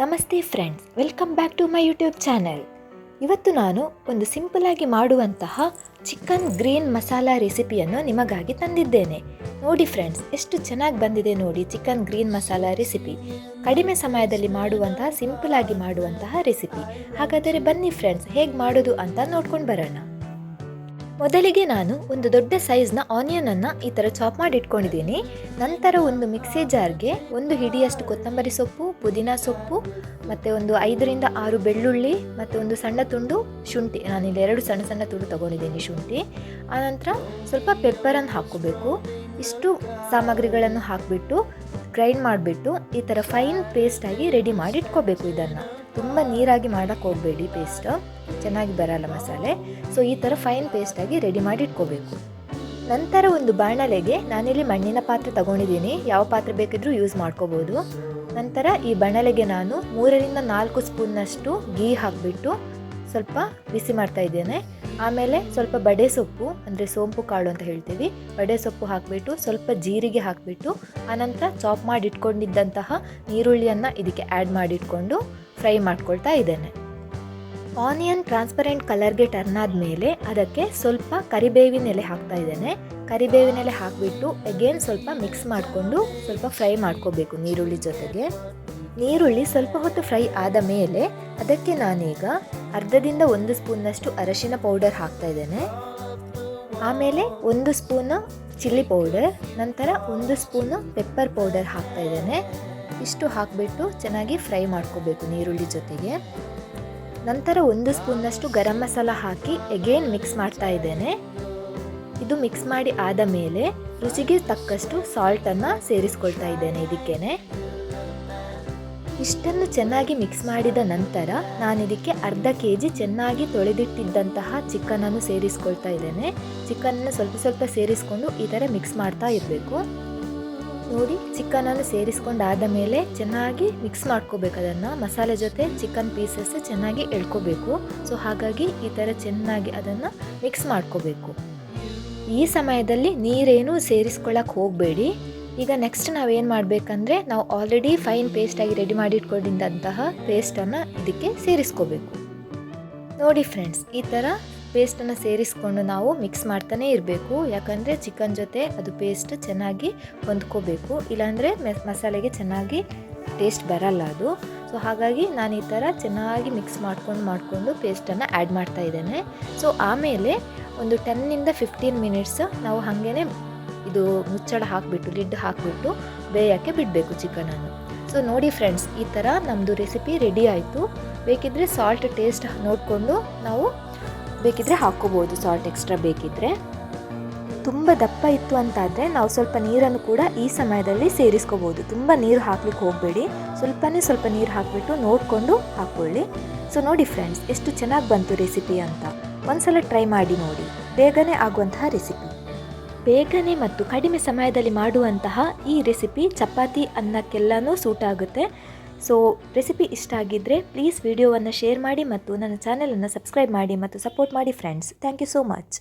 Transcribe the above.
ನಮಸ್ತೆ friends, welcome back to my YouTube channel. ಇವತ್ತು ನಾನು ಒಂದು ಸಿಂಪಲಾಗಿ ಮಾಡುವಂತಹ ಚಿಕನ್ ಗ್ರೀನ್ ಮಸಾಲ ರೆಸಿಪಿಯನ್ನು ನಿಮಗಾಗಿ ತಂದಿದ್ದೇನೆ. ನೋಡಿ ಫ್ರೆಂಡ್ಸ್, ಎಷ್ಟು ಚೆನ್ನಾಗಿ ಬಂದಿದೆ ನೋಡಿ ಚಿಕನ್ ಗ್ರೀನ್ ಮಸಾಲ ರೆಸಿಪಿ. ಕಡಿಮೆ ಸಮಯದಲ್ಲಿ ಮಾಡುವಂತಹ ಸಿಂಪಲಾಗಿ ಮಾಡುವಂತಹ ರೆಸಿಪಿ. ಹಾಗಾದರೆ ಬನ್ನಿ ಫ್ರೆಂಡ್ಸ್, ಹೇಗೆ ಮಾಡೋದು ಅಂತ ನೋಡ್ಕೊಂಡು ಬರೋಣ. ಮೊದಲಿಗೆ ನಾನು ಒಂದು ದೊಡ್ಡ ಸೈಜ್ನ ಆನಿಯನನ್ನು ಈ ಥರ ಚಾಪ್ ಮಾಡಿ ಇಟ್ಕೊಂಡಿದ್ದೀನಿ ನಂತರ ಒಂದು ಮಿಕ್ಸಿ ಜಾರ್ಗೆ ಒಂದು ಹಿಡಿಯಷ್ಟು ಕೊತ್ತಂಬರಿ ಸೊಪ್ಪು, ಪುದೀನ ಸೊಪ್ಪು, ಮತ್ತು ಒಂದು ಐದರಿಂದ ಆರು ಬೆಳ್ಳುಳ್ಳಿ ಮತ್ತು ಒಂದು ಸಣ್ಣ ತುಂಡು ಶುಂಠಿ. ನಾನಿಲ್ಲಿ ಎರಡು ಸಣ್ಣ ಸಣ್ಣ ತುಂಡು ತೊಗೊಂಡಿದ್ದೀನಿ ಶುಂಠಿ. ಆನಂತರ ಸ್ವಲ್ಪ ಪೆಪ್ಪರನ್ನು ಹಾಕ್ಕೋಬೇಕು. ಇಷ್ಟು ಸಾಮಗ್ರಿಗಳನ್ನು ಹಾಕಿಬಿಟ್ಟು ಗ್ರೈಂಡ್ ಮಾಡಿಬಿಟ್ಟು ಈ ಥರ ಫೈನ್ ಪೇಸ್ಟಾಗಿ ರೆಡಿ ಮಾಡಿ ಇಟ್ಕೋಬೇಕು ಇದನ್ನು. ತುಂಬ ನೀರಾಗಿ ಮಾಡೋಕ್ಕೆ ಹೋಗಬೇಡಿ ಪೇಸ್ಟ್ ಚೆನ್ನಾಗಿ ಬರಲ್ಲ ಮಸಾಲೆ. ಸೊ ಈ ಥರ ಫೈನ್ ಪೇಸ್ಟಾಗಿ ರೆಡಿ ಮಾಡಿ ಇಟ್ಕೋಬೇಕು. ನಂತರ ಒಂದು ಬಾಣಲೆಗೆ ನಾನಿಲ್ಲಿ ಮಣ್ಣಿನ ಪಾತ್ರೆ ತಗೊಂಡಿದ್ದೀನಿ. ಯಾವ ಪಾತ್ರೆ ಬೇಕಿದ್ರೂ ಯೂಸ್ ಮಾಡ್ಕೋಬೋದು. ನಂತರ ಈ ಬಾಣಲೆಗೆ ನಾನು ಮೂರರಿಂದ ನಾಲ್ಕು ಸ್ಪೂನ್ನಷ್ಟು ಗೀ ಹಾಕಿಬಿಟ್ಟು ಸ್ವಲ್ಪ ಬಿಸಿ ಮಾಡ್ತಾ ಇದ್ದೇನೆ. ಆಮೇಲೆ ಸ್ವಲ್ಪ ಬಡೆ ಸೊಪ್ಪು, ಅಂದರೆ ಸೋಂಪು ಕಾಳು ಅಂತ ಹೇಳ್ತೀವಿ. ಬಡೆ ಸೊಪ್ಪು ಹಾಕಿಬಿಟ್ಟು ಸ್ವಲ್ಪ ಜೀರಿಗೆ ಹಾಕಿಬಿಟ್ಟು, ಆನಂತರ ಚಾಪ್ ಮಾಡಿ ಇಟ್ಕೊಂಡಿದ್ದಂತಹ ಈರುಳ್ಳಿಯನ್ನು ಇದಕ್ಕೆ ಆ್ಯಡ್ ಮಾಡಿಟ್ಕೊಂಡು ಫ್ರೈ ಮಾಡ್ಕೊಳ್ತಾ ಇದ್ದೇನೆ. ಆನಿಯನ್ ಟ್ರಾನ್ಸ್ಪರೆಂಟ್ ಕಲರ್ಗೆ ಟರ್ನ್ ಆದಮೇಲೆ ಅದಕ್ಕೆ ಸ್ವಲ್ಪ ಕರಿಬೇವಿನ ಎಲೆ ಹಾಕ್ತಾ ಇದ್ದೇನೆ. ಕರಿಬೇವಿನ ಎಲೆ ಹಾಕಿಬಿಟ್ಟು ಅಗೇನ್ ಸ್ವಲ್ಪ ಮಿಕ್ಸ್ ಮಾಡಿಕೊಂಡು ಸ್ವಲ್ಪ ಫ್ರೈ ಮಾಡ್ಕೋಬೇಕು ನೀರುಳ್ಳಿ ಜೊತೆಗೆ. ನೀರುಳ್ಳಿ ಸ್ವಲ್ಪ ಹೊತ್ತು ಫ್ರೈ ಆದ ಮೇಲೆ ಅದಕ್ಕೆ ನಾನೀಗ ಅರ್ಧದಿಂದ ಒಂದು ಸ್ಪೂನ್ನಷ್ಟು ಅರಶಿನ ಪೌಡರ್ ಹಾಕ್ತಾ ಇದ್ದೇನೆ. ಆಮೇಲೆ ಒಂದು ಸ್ಪೂನು ಚಿಲ್ಲಿ ಪೌಡರ್, ನಂತರ ಒಂದು ಸ್ಪೂನು ಪೆಪ್ಪರ್ ಪೌಡರ್ ಹಾಕ್ತಾ ಇದ್ದೇನೆ. ಇಷ್ಟು ಹಾಕಿಬಿಟ್ಟು ಚೆನ್ನಾಗಿ ಫ್ರೈ ಮಾಡ್ಕೋಬೇಕು ನೀರುಳ್ಳಿ ಜೊತೆಗೆ. ನಂತರ ಒಂದು ಸ್ಪೂನ್ನಷ್ಟು ಗರಂ ಮಸಾಲ ಹಾಕಿ ಎಗೇನ್ ಮಿಕ್ಸ್ ಮಾಡ್ತಾ ಇದ್ದೇನೆ. ಇದು ಮಿಕ್ಸ್ ಮಾಡಿ ಆದ ಮೇಲೆ ರುಚಿಗೆ ತಕ್ಕಷ್ಟು ಸಾಲ್ಟನ್ನು ಸೇರಿಸ್ಕೊಳ್ತಾ ಇದ್ದೇನೆ ಇದಕ್ಕೇನೆ. ಇಷ್ಟನ್ನು ಚೆನ್ನಾಗಿ ಮಿಕ್ಸ್ ಮಾಡಿದ ನಂತರ ನಾನು ಇದಕ್ಕೆ ಅರ್ಧ ಕೆ ಜಿ ಚೆನ್ನಾಗಿ ತೊಳೆದಿಟ್ಟಿದ್ದಂತಹ ಚಿಕನನ್ನು ಸೇರಿಸ್ಕೊಳ್ತಾ ಇದ್ದೇನೆ. ಚಿಕನನ್ನು ಸ್ವಲ್ಪ ಸ್ವಲ್ಪ ಸೇರಿಸ್ಕೊಂಡು ಈ ಥರ ಮಿಕ್ಸ್ ಮಾಡ್ತಾ ಇರಬೇಕು. ನೋಡಿ, ಚಿಕನನ್ನು ಸೇರಿಸ್ಕೊಂಡಾದ ಮೇಲೆ ಚೆನ್ನಾಗಿ ಮಿಕ್ಸ್ ಮಾಡ್ಕೋಬೇಕು ಅದನ್ನು. ಮಸಾಲೆ ಜೊತೆ ಚಿಕನ್ ಪೀಸಸ್ ಚೆನ್ನಾಗಿ ಎಳ್ಕೋಬೇಕು. ಸೊ ಹಾಗಾಗಿ ಈ ಥರ ಚೆನ್ನಾಗಿ ಅದನ್ನು ಮಿಕ್ಸ್ ಮಾಡ್ಕೋಬೇಕು. ಈ ಸಮಯದಲ್ಲಿ ನೀರೇನು ಸೇರಿಸ್ಕೊಳ್ಳೋಕೆ ಹೋಗಬೇಡಿ. ಈಗ ನೆಕ್ಸ್ಟ್ ನಾವೇನು ಮಾಡಬೇಕಂದ್ರೆ ನಾವು ಆಲ್ರೆಡಿ ಫೈನ್ ಪೇಸ್ಟಾಗಿ ರೆಡಿ ಮಾಡಿ ಇಟ್ಕೊಂಡಿದ್ದಂತಹ ಪೇಸ್ಟನ್ನು ಇದಕ್ಕೆ ಸೇರಿಸ್ಕೋಬೇಕು. ನೋಡಿ ಫ್ರೆಂಡ್ಸ್ ಈ ಥರ ಪೇಸ್ಟನ್ನು ಸೇರಿಸ್ಕೊಂಡು ನಾವು ಮಿಕ್ಸ್ ಮಾಡ್ತಾನೆ ಇರಬೇಕು. ಯಾಕಂದರೆ ಚಿಕನ್ ಜೊತೆ ಅದು ಪೇಸ್ಟ್ ಚೆನ್ನಾಗಿ ಹೊಂದ್ಕೋಬೇಕು. ಇಲ್ಲಾಂದರೆ ಮಸಾಲೆಗೆ ಚೆನ್ನಾಗಿ ಟೇಸ್ಟ್ ಬರಲ್ಲ ಅದು. ಸೊ ಹಾಗಾಗಿ ನಾನು ಈ ಥರ ಚೆನ್ನಾಗಿ ಮಿಕ್ಸ್ ಮಾಡ್ಕೊಂಡು ಮಾಡಿಕೊಂಡು ಪೇಸ್ಟನ್ನು ಆ್ಯಡ್ ಮಾಡ್ತಾ ಇದ್ದೇನೆ. ಸೊ ಆಮೇಲೆ ಒಂದು ಟೆನ್ನಿಂದ ಫಿಫ್ಟೀನ್ ಮಿನಿಟ್ಸ್ ನಾವು ಹಾಗೇ ಇದು ಮುಚ್ಚಳ ಹಾಕಿಬಿಟ್ಟು, ಲಿಡ್ ಹಾಕಿಬಿಟ್ಟು ಬೇಯೋಕ್ಕೆ ಬಿಡಬೇಕು ಚಿಕನನ್ನು. ಸೊ ನೋಡಿ ಫ್ರೆಂಡ್ಸ್ ಈ ಥರ ನಮ್ಮದು ರೆಸಿಪಿ ರೆಡಿ ಆಯಿತು. ಬೇಕಿದ್ದರೆ ಸಾಲ್ಟ್ ಟೇಸ್ಟ್ ನೋಡಿಕೊಂಡು ನಾವು ಬೇಕಿದ್ದರೆ ಹಾಕ್ಕೋಬೋದು. ಸಾಲ್ಟ್ ಎಕ್ಸ್ಟ್ರಾ ಬೇಕಿದ್ದರೆ ತುಂಬ ದಪ್ಪ ಇತ್ತು ಅಂತಾದರೆ ನಾವು ಸ್ವಲ್ಪ ನೀರನ್ನು ಕೂಡ ಈ ಸಮಯದಲ್ಲಿ ಸೇರಿಸ್ಕೋಬೋದು. ತುಂಬ ನೀರು ಹಾಕ್ಲಿಕ್ಕೆ ಹೋಗಬೇಡಿ. ಸ್ವಲ್ಪನೇ ಸ್ವಲ್ಪ ನೀರು ಹಾಕಿಬಿಟ್ಟು ನೋಡಿಕೊಂಡು ಹಾಕ್ಕೊಳ್ಳಿ. ಸೊ ನೋಡಿ ಫ್ರೆಂಡ್ಸ್ ಎಷ್ಟು ಚೆನ್ನಾಗಿ ಬಂತು ರೆಸಿಪಿ ಅಂತ. ಒಂದು ಸಲ ಟ್ರೈ ಮಾಡಿ ನೋಡಿ. ಬೇಗನೆ ಆಗುವಂತಹ ರೆಸಿಪಿ ಬೇಗನೆ ಮತ್ತು ಕಡಿಮೆ ಸಮಯದಲ್ಲಿ ಮಾಡುವಂತಹ ಈ ರೆಸಿಪಿ ಚಪಾತಿ ಅನ್ನಕ್ಕೆಲ್ಲನೂ ಸೂಟ್ ಆಗುತ್ತೆ. ಸೊ ರೆಸಿಪಿ ಇಷ್ಟ ಆಗಿದ್ದರೆ ಪ್ಲೀಸ್ ವಿಡಿಯೋವನ್ನು ಶೇರ್ ಮಾಡಿ ಮತ್ತು ನನ್ನ ಚಾನಲನ್ನು ಸಬ್ಸ್ಕ್ರೈಬ್ ಮಾಡಿ ಮತ್ತು ಸಪೋರ್ಟ್ ಮಾಡಿ friends thank you so much